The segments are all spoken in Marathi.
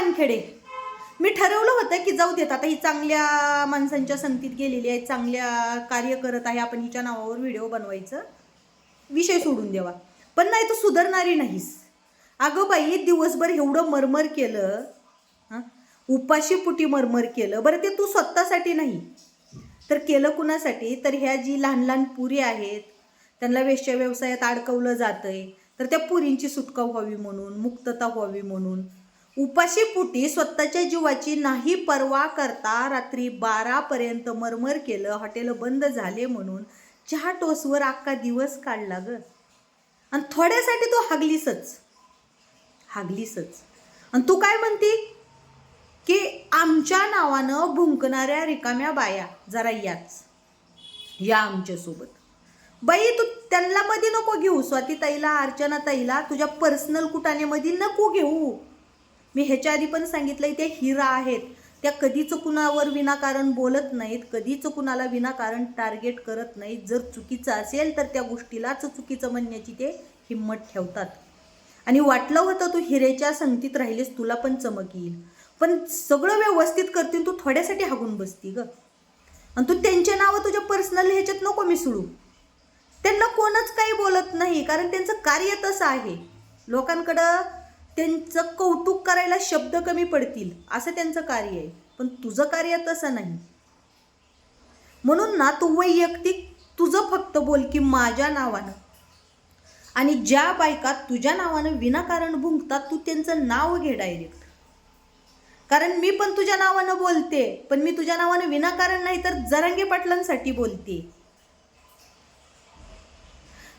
वानखेडे. मी ठरवलं होतं की जाऊ देत आता ही चांगल्या माणसांच्या संगतीत गेलेली आहे चांगल्या कार्य करत आहे आपण हिच्या नावावर व्हिडिओ बनवायचं. विषय सोडून द्यावा पण नाही तू सुधारणारी नाहीस. अगं बाई दिवसभर एवढं मरमर केलं हां? उपाशी पुटी मरमर केलं. बरं ते तू स्वतःसाठी नाही. तर केलं कुणासाठी? तर ह्या जी लहान लहान पुरी आहेत त्यांना वेश्या व्यवसायात अडकवलं जातंय तर त्या पुरींची सुटका व्हावी म्हणून मुक्तता व्हावी म्हणून. उपाशी पुटी स्वतःच्या जीवाची नाही पर्वा करता रात्री बारापर्यंत मरमर केलं हॉटेल बंद झाले म्हणून चहा टोसवर अख्खा दिवस काढला ग. आणि थोड्यासाठी तू हागलीसच. हागलीसच. आणि तू काय म्हणती? की आमच्या नावानं भुंकणाऱ्या रिकाम्या बाया जरा याच. या आमच्यासोबत. बाई तू त्यांना मध्ये नको घेऊ स्वाती ताईला अर्चना ताईला तुझ्या पर्सनल कुटाण्यामध्ये नको घेऊ. मी ह्याच्या आधी पण सांगितलंय ते हिरा आहेत. त्या कधीच कुणावर विनाकारण बोलत नाहीत कधीच कुणाला विनाकारण टार्गेट करत नाहीत. जर चुकीचं असेल तर त्या गोष्टीलाच चुकीचं म्हणण्याची ते हिंमत ठेवतात. आणि वाटलं होतं तू हिरेच्या संगतीत राहिलीस तुला पण चमक येईल. पण सगळं व्यवस्थित करतील तू थोड्यासाठी हागून बसती ग. आणि तू त्यांचे नावं तुझ्या पर्सनल ह्याच्यात नको मिसळू. त्यांना कोणच काही बोलत नाही कारण त्यांचं कार्य तसं आहे. लोकांकडं त्यांचं कौतुक करायला शब्द कमी पडतील असं त्यांचं कार्य आहे. पण तुझं कार्य तसं नाही. म्हणून ना तू वैयक्तिक तुझं फक्त बोल की माझ्या नावानं. आणि ज्या बायका तुझ्या नावानं विनाकारण भुंकतात तू त्यांचं नाव घे डायरेक्ट. कारण मी पण तुझ्या नावानं बोलते पण मी तुझ्या नावानं विनाकारण नाही तर जरांगे पाटलांसाठी बोलते.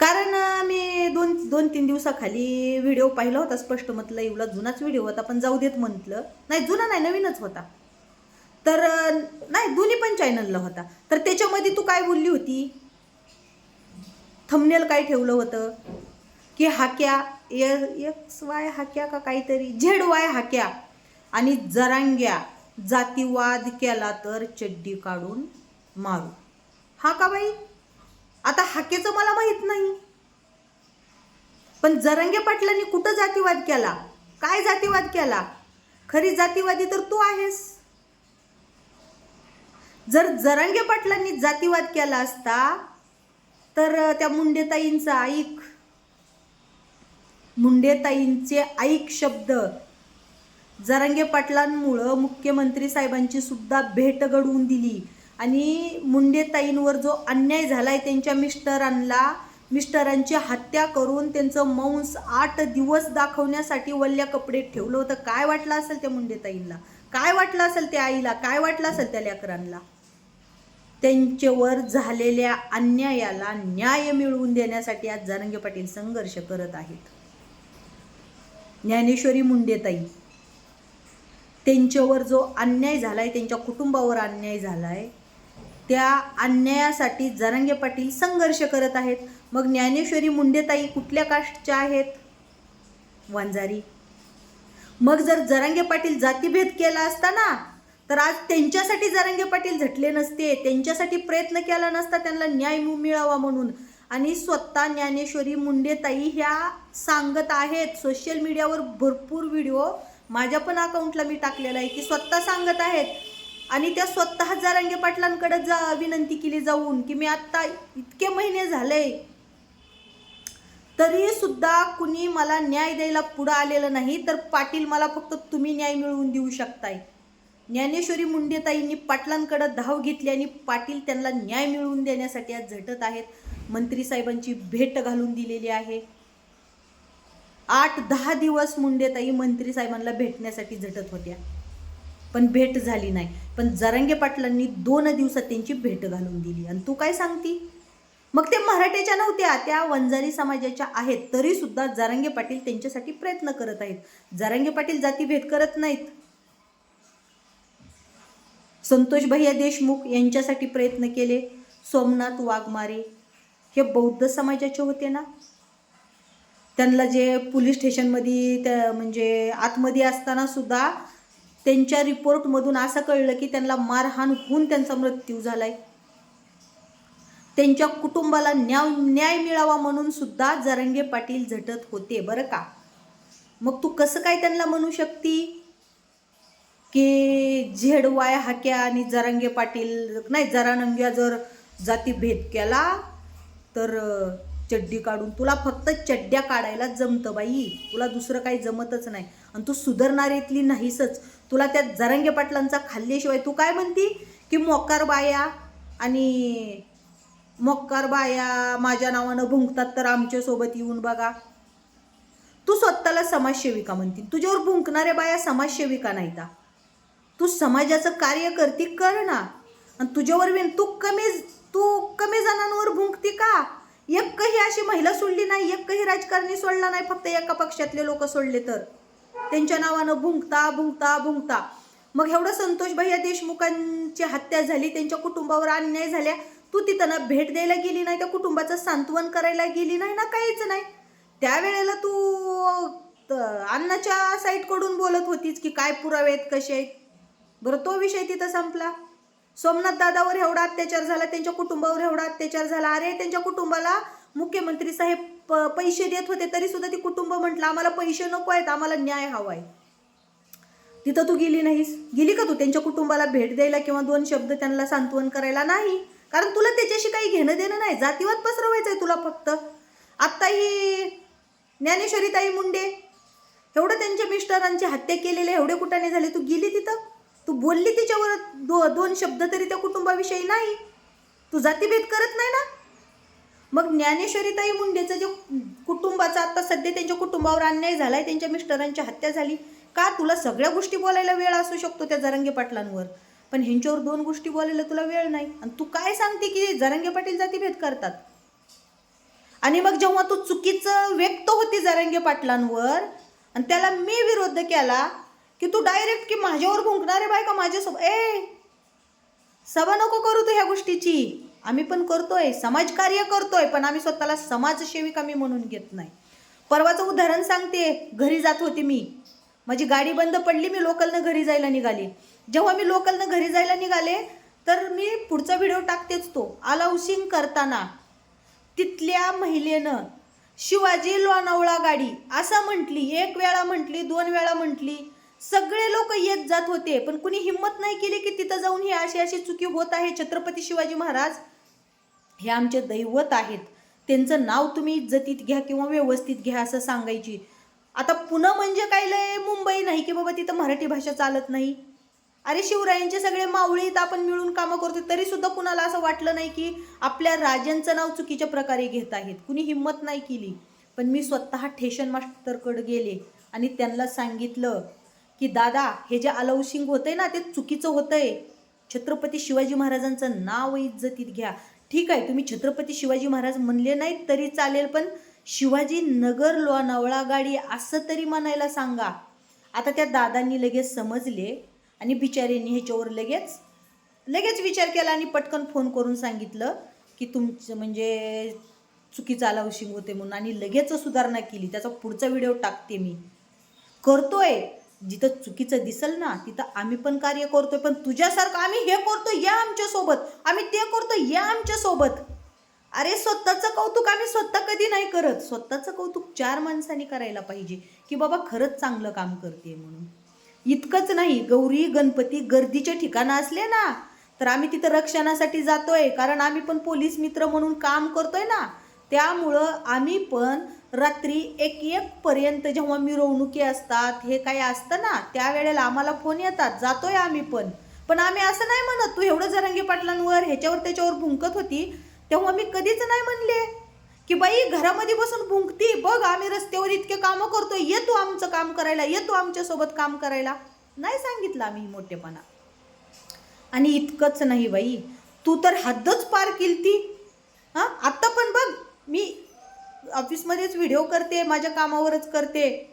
कारण मी दोन दोन तीन दिवसाखाली व्हिडिओ पाहिला होता स्पष्ट म्हटलं एवढा जुनाच व्हिडिओ होता पण जाऊ देत म्हटलं. नाही जुना नाही नवीनच होता. तर नाही दोन्ही पण चॅनलला होता. तर त्याच्यामध्ये तू काय बोलली होती? थमनेल काय ठेवलं होतं? की हाक्या एक्स वाय हाक्या का काहीतरी? झेड वाय हाक्या. आणि जरांग्या जातीवाद केला तर चड्डी काढून मारू. हा का बाई? आता हाकेचं मला माहीत नाही. पण जरंगे पाटलांनी कुठं जातीवाद केला? काय जातीवाद केला? खरी जातीवादी तर तू आहेस. जर जरंगे पाटलांनी जातीवाद केला असता तर त्या मुंडेताईंचा ऐक. मुंडेताईंचे ऐक शब्द. जरांगे पाटलांमुळं मुख्यमंत्री साहेबांची सुद्धा भेट घडवून दिली. आणि मुंडेताईंवर जो अन्याय झाला आहे त्यांच्या मिस्टरांना मिस्टरांची हत्या करून त्यांचं मांस आठ दिवस दाखवण्यासाठी वल्ल्या कपडे ठेवलं होतं. काय वाटलं असेल त्या मुंडेताईंना काय वाटलं असेल त्या आईला? काय वाटलं असेल त्या लेकरांना त्यांच्यावर झालेल्या अन्यायाला न्याय मिळवून देण्यासाठी आज जारंगे पाटील संघर्ष करत आहेत. ज्ञानेश्वरी मुंडेताई त्यांच्यावर जो अन्याय झाला आहे त्यांच्या कुटुंबावर अन्याय झाला आहे त्या अन्यायासाठी जरांगे पाटील संघर्ष करत आहेत. मग ज्ञानेश्वरी मुंडेताई कुठल्या कास्टच्या आहेत? वंजारी. मग जर जरांगे पाटील जातीभेद केला असता ना तर आज त्यांच्यासाठी जरांगे पाटील झटले नसते. त्यांच्यासाठी प्रयत्न केला नसता त्यांना न्याय मिळावा म्हणून. आणि स्वतः ज्ञानेश्वरी मुंडेताई ह्या सांगत आहेत. सोशल मीडियावर भरपूर व्हिडिओ माझ्या पण अकाउंटला मी टाकलेला आहे की स्वतः सांगत आहेत. आणि त्या स्वतः जरांगे पाटलांकडे जा विनंती केली जाऊन की मी आत्ता इतके महिने झाले तरी सुद्धा कुणी मला न्याय द्यायला पुढं आलेलं नाही तर पाटील मला फक्त तुम्ही न्याय मिळवून देऊ शकताय. ज्ञानेश्वरी मुंडेताईंनी पाटलांकडे धाव घेतली आणि पाटील त्यांना न्याय मिळवून देण्यासाठी आज झटत आहेत. मंत्री साहेबांची भेट घालून दिलेली आहे. आठ दहा दिवस मुंडेताई मंत्री साहेबांना भेटण्यासाठी झटत होत्या. पण भेट झाली नाही. पण जरांगे पाटलांनी दोन दिवसात त्यांची भेट घालून दिली. आणि तू काय सांगती? मग ते मराठ्याच्या नव्हत्या त्या वंजारी समाजाच्या आहेत. तरी सुद्धा जरांगे पाटील त्यांच्यासाठी प्रयत्न करत आहेत. जरांगे पाटील जातीभेद करत नाहीत. संतोष भैया देशमुख यांच्यासाठी प्रयत्न केले. सोमनाथ वाघमारे हे बौद्ध समाजाचे होते ना? त्यांना जे पोलीस स्टेशनमध्ये त्या म्हणजे आतमध्ये असताना सुद्धा त्यांच्या रिपोर्टमधून असं कळलं की त्यांना मारहाण होऊन त्यांचा मृत्यू झालाय. त्यांच्या कुटुंबाला न्याय न्याय मिळावा म्हणून सुद्धा जरंगे पाटील झटत होते बरं का? मग तू कसं काय त्यांना म्हणू शकती? की झेड वाय हाक्या आणि जरंगे पाटील नाही जरानंग्या जर जातीभेद केला तर चड्डी काढून तुला फक्त चड्ड्या काढायला जमतं बाई. तुला दुसरं काही जमतच नाही. आणि तू सुधारणारीतली नाहीसच. तुला त्या जरंगे पाटलांचा खाल्ल्याशिवाय तू काय म्हणती? की मोकार बाया आणि मोकार बाया माझ्या नावानं भुंकतात तर आमच्यासोबत येऊन बघा. तू स्वतःला समाजसेविका म्हणते. तुझ्यावर भुंकणाऱ्या बाया समाजसेविका नाहीता. तू समाजाचं कार्य करती कर ना. आणि तुझ्यावर विन तू कमी तू कमी जणांवर भुंकती का? एकही अशी महिला सोडली नाही एकही राजकारणी सोडला नाही फक्त एका पक्षातले लोक सोडले तर. त्यांच्या नावानं भुंकता भुंकता भुंकता. मग एवढं संतोष भैया देशमुखांची हत्या झाली त्यांच्या कुटुंबावर अन्याय झाल्या. तू तिथं ना भेट द्यायला गेली नाही त्या कुटुंबाचं सांत्वन करायला गेली नाही ना काहीच नाही. त्यावेळेला तू त- अण्णाच्या साईडकडून बोलत होतीस की काय पुरावे आहेत कसे आहेत? बरं तो विषय तिथं संपला. सोमनाथ दादावर एवढा अत्याचार झाला त्यांच्या कुटुंबावर एवढा अत्याचार झाला. अरे त्यांच्या कुटुंबाला मुख्यमंत्री साहेब प- पैसे देत होते तरी सुद्धा ती कुटुंब म्हटलं आम्हाला पैसे नको आहेत आम्हाला न्याय हवा आहे तिथं तू गेली नाहीस. गेली का तू त्यांच्या कुटुंबाला भेट द्यायला किंवा दोन शब्द त्यांना सांत्वन करायला? नाही. कारण तुला त्याच्याशी काही घेणं देणं नाही. जातीवाद पसरवायचं आहे तुला फक्त. आत्ता ही ज्ञानेश्वरीताई मुंडे एवढं त्यांच्या मिस्टरांची हत्या केलेले एवढे कुठाने झाले. तू गेली तिथं? तू बोलली तिच्यावर दो दोन शब्द तरी त्या कुटुंबाविषयी नाही? तू जातीभेद करत नाही ना? मग ज्ञानेश्वरीताई मुंडेचं जे कुटुंबाचा आता सध्या त्यांच्या कुटुंबावर अन्याय झालाय त्यांच्या मिस्टरांची हत्या झाली का तुला सगळ्या गोष्टी बोलायला वेळ असू शकतो त्या जरंगे पाटलांवर? पण ह्यांच्यावर दोन गोष्टी बोलायला तुला वेळ नाही. आणि तू काय सांगते की जरंगे पाटील जातीभेद करतात? आणि मग जेव्हा तू चुकीचं व्यक्त होती जरंगे पाटलांवर आणि त्याला मी विरोध केला की तू डायरेक्ट की माझ्यावर भुंकणारे बाय का माझ्यासोबत? ए! सभा नको करू तू ह्या गोष्टीची. आम्ही पण करतोय समाजकार्य करतोय पण आम्ही स्वतःला समाजसेविका मी म्हणून घेत नाही. परवाचं उदाहरण सांगते घरी जात होते मी. माझी गाडी बंद पडली मी लोकलनं घरी जायला निघाली. जेव्हा मी लोकलनं घरी जायला निघाले तर मी पुढचा व्हिडिओ टाकतेच तो. अलाउसिंग करताना. तिथल्या महिलेनं शिवाजी लोणावळा गाडी. असं म्हटली एक वेळा म्हटली दोन वेळा म्हटली. सगळे लोक येत जात होते पण कुणी हिंमत नाही केली की तिथं जाऊन ही अशी अशी चुकी होत आहे छत्रपती शिवाजी महाराज. हे आमचे दैवत आहेत. त्यांचं नाव तुम्ही इज्जतीत घ्या किंवा व्यवस्थित घ्या असं सांगायची. आता पुणे म्हणजे काय? लय मुंबई नाही की बाबा तिथं मराठी भाषा चालत नाही. अरे शिवरायांचे सगळे मावळीत आपण मिळून कामं करतो तरी सुद्धा कुणाला असं वाटलं नाही की आपल्या राजांचं नाव चुकीच्या प्रकारे घेत आहेत. कुणी हिंमत नाही केली. पण मी स्वतः ठेशन मास्टरकडे गेले आणि त्यांना सांगितलं की दादा हे जे अलाउसिंग होतंय ना ते चुकीचं होतंय. छत्रपती शिवाजी महाराजांचं नाव इज्जतीत घ्या. ठीक आहे तुम्ही छत्रपती शिवाजी महाराज म्हणले नाहीत तरी चालेल पण शिवाजी नगर लोणावळा गाडी असं तरी म्हणायला सांगा. आता त्या दादांनी लगेच समजले आणि बिचाऱ्यांनी ह्याच्यावर लगेच लगेच विचार केला आणि पटकन फोन करून सांगितलं की तुमचं म्हणजे चुकीचं अलाउशिंग होते म्हणून आणि लगेच सुधारणा केली. त्याचा पुढचा व्हिडिओ टाकते मी. करतोय. जिथं चुकीचं दिसल ना तिथं आम्ही पण कार्य करतोय. पण तुझ्यासारखं आम्ही हे करतो या आमच्यासोबत आम्ही ते करतो या आमच्यासोबत. अरे स्वतःचं कौतुक आम्ही स्वतः कधी नाही करत. स्वतःचं कौतुक चार माणसांनी करायला पाहिजे की बाबा खरंच चांगलं काम करते म्हणून. इतकंच नाही गौरी गणपती गर्दीचे ठिकाणं असले ना तर आम्ही तिथं रक्षणासाठी जातोय. कारण आम्ही पण पोलीस मित्र म्हणून काम करतोय ना. त्यामुळं आम्ही पण रात्री एक एक पर्यंत जेव्हा मिरवणुकी असतात हे काही असतं ना त्यावेळेला आम्हाला फोन येतात. जातोय आम्ही पण. पण आम्ही असं नाही म्हणत तू एवढं जरंगी पाटलांवर ह्याच्यावर त्याच्यावर भुंकत होती. तेव्हा मी कधीच नाही म्हणले. की बाई घरामध्ये बसून भुंकती. बघ आम्ही रस्त्यावर इतके कामं करतो ये तू आमचं काम करायला ये तू आमच्यासोबत काम करायला. नाही सांगितलं आम्ही मोठेपणा. आणि इतकंच नाही बाई. तू तर हद्दच पार केली ती हां? आत्ता पण बघ मी ऑफिसमध्येच व्हिडिओ करते माझ्या कामावरच करते.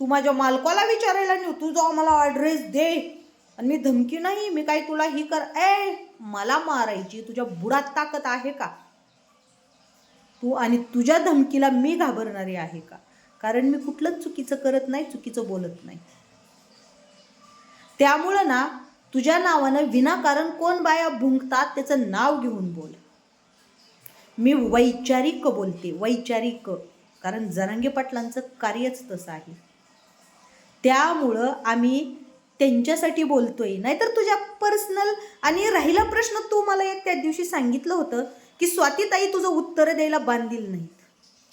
तू माझ्या मालकाला विचारायला नाही तू जो आम्हाला ॲड्रेस दे. आणि मी धमकी नाही मी काय तुला ही कर. ए मला मारायची तुझ्या बुडात ताकद आहे का? तू आणि तुझ्या धमकीला मी घाबरणारी आहे का? कारण मी कुठलंच चुकीचं करत नाही चुकीचं बोलत नाही. त्यामुळं ना तुझ्या नावानं विनाकारण कोण बाया भुंकतात त्याचं नाव घेऊन बोल. मी वैचारिक बोलते वैचारिक. कारण जरांगे पाटलांचं कार्यच तसं आहे. त्यामुळं आम्ही त्यांच्यासाठी बोलतोय. नाहीतर तुझ्या पर्सनल आणि राहिला प्रश्न तू मला एक त्या दिवशी सांगितलं होतं की स्वातीताई तुझं उत्तर द्यायला बांधील नाहीत.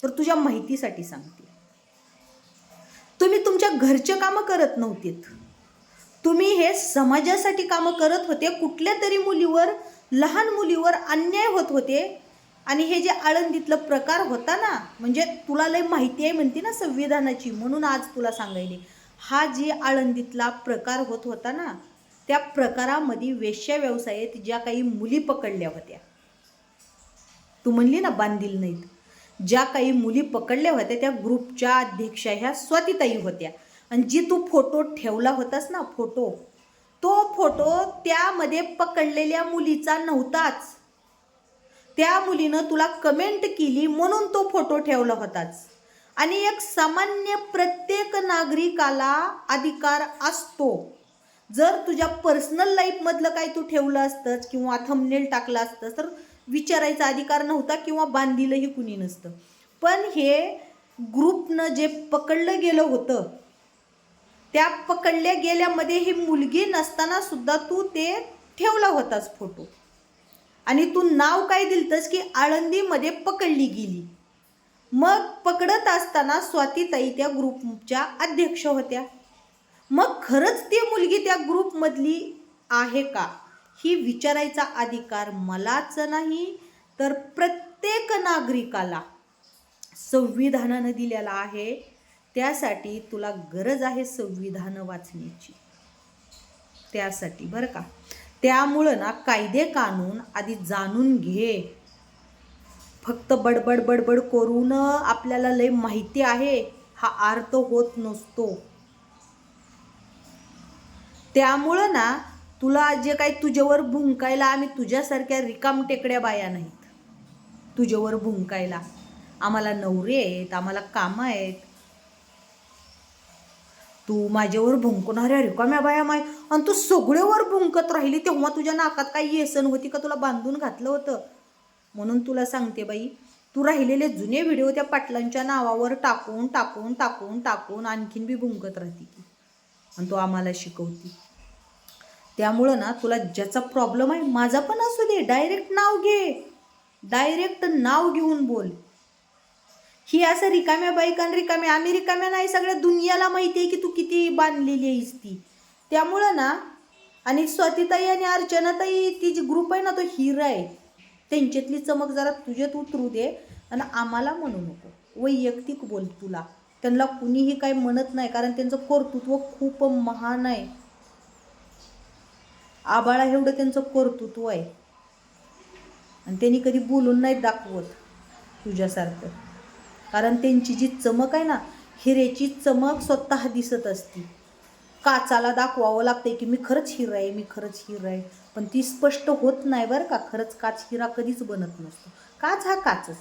तर तुझ्या माहितीसाठी सांगते. तुम्ही तुमच्या घरचे कामं करत नव्हतीत. तुम्ही हे समाजासाठी कामं करत होते. कुठल्या तरी मुलीवर लहान मुलीवर अन्याय होत होते. आणि हे जे आळंदीतलं प्रकार होता ना म्हणजे तुला लय माहिती आहे म्हणते ना संविधानाची म्हणून आज तुला सांगायले. हा जे आळंदीतला प्रकार होत होता ना त्या प्रकारामध्ये वेश्या व्यवसायात ज्या काही मुली पकडल्या होत्या. तू म्हणली ना बांधील नाहीत. ज्या काही मुली पकडल्या होत्या त्या ग्रुपच्या अध्यक्षा ह्या स्वातीताई होत्या. आणि जी तू फोटो ठेवला होतास ना फोटो तो फोटो त्यामध्ये पकडलेल्या मुलीचा नव्हताच. त्या मुलीनं तुला कमेंट केली म्हणून तो फोटो ठेवला होताच. आणि एक सामान्य प्रत्येक नागरिकाला अधिकार असतो. जर तुझ्या पर्सनल लाईफमधलं काही तू ठेवलं असतंच किंवा थंबनेल टाकलं असतं तर विचारायचा अधिकार नव्हता किंवा बांधिलंही कुणी नसतं. पण हे ग्रुपनं जे पकडलं गेलं होतं त्या पकडल्या गेल्यामध्ये ही मुलगी नसताना सुद्धा तू ते ठेवला होतास फोटो आणि तू नाव काय दिलतस की आळंदीमध्ये पकडली गेली. मग पकडत असताना स्वातीताई त्या ग्रुपच्या अध्यक्ष होत्या. मग खरंच ती मुलगी त्या ग्रुपमधली आहे का? ही विचारायचा अधिकार मलाच नाही तर प्रत्येक नागरिकाला संविधानानं दिलेला आहे. त्यासाठी तुला गरज आहे संविधान वाचण्याची. त्यासाठी बरं का? त्यामुळं ना कायदे कानून आधी जाणून घे. फक्त बडबड बडबड करून आपल्याला लय माहिती आहे. हा अर्थ होत नसतो. त्यामुळं ना तुला जे काही तुझ्यावर भुंकायला आम्ही तुझ्यासारख्या रिकाम टेकड्या बाया नाहीत. तुझ्यावर भुंकायला. आम्हाला नवरे आहेत आम्हाला कामं आहेत. तू माझ्यावर भुंकणाऱ्या रिकाम्या बाया माय. आणि तू सगळ्यावर भुंकत राहिली तेव्हा तुझ्या नाकात काही येसन होती का? तुला बांधून घातलं होतं. म्हणून तुला सांगते बाई तू राहिलेले जुने व्हिडिओ त्या पाटलांच्या नावावर टाकून टाकून टाकून टाकून आणखीन बी भुंकत राहते की आणि तू आम्हाला शिकवती. त्यामुळं ना तुला ज्याचा प्रॉब्लेम आहे माझा पण असू दे. डायरेक्ट नाव घे. डायरेक्ट नाव घेऊन बोल. ही असं रिकाम्या बाईक आणि रिकाम्या आम्ही रिकाम्या नाही सगळ्या दुनियाला माहिती आहे की तू किती बांधलेली आहेस ती. त्यामुळं ना आणि स्वातीताई आणि अर्चनाताई ती जी ग्रुप आहे ना तो हिरा आहे. त्यांच्यातली चमक जरा तुझ्यात उतरू दे आणि आम्हाला म्हणू नको. वैयक्तिक बोल तुला. त्यांना कुणीही काही म्हणत नाही कारण त्यांचं कर्तृत्व खूप महान आहे. आबाळा एवढं त्यांचं कर्तृत्व आहे. आणि त्यांनी कधी बोलून नाही दाखवत तुझ्यासारखं. कारण त्यांची जी चमक आहे ना हिरेची चमक स्वतः दिसत असती. काचाला दाखवावं लागतंय की मी खरंच हिरा आहे मी खरंच हिरा आहे. पण ती स्पष्ट होत नाही बरं का खरंच काच हिरा कधीच बनत नसतो. काच हा काचच.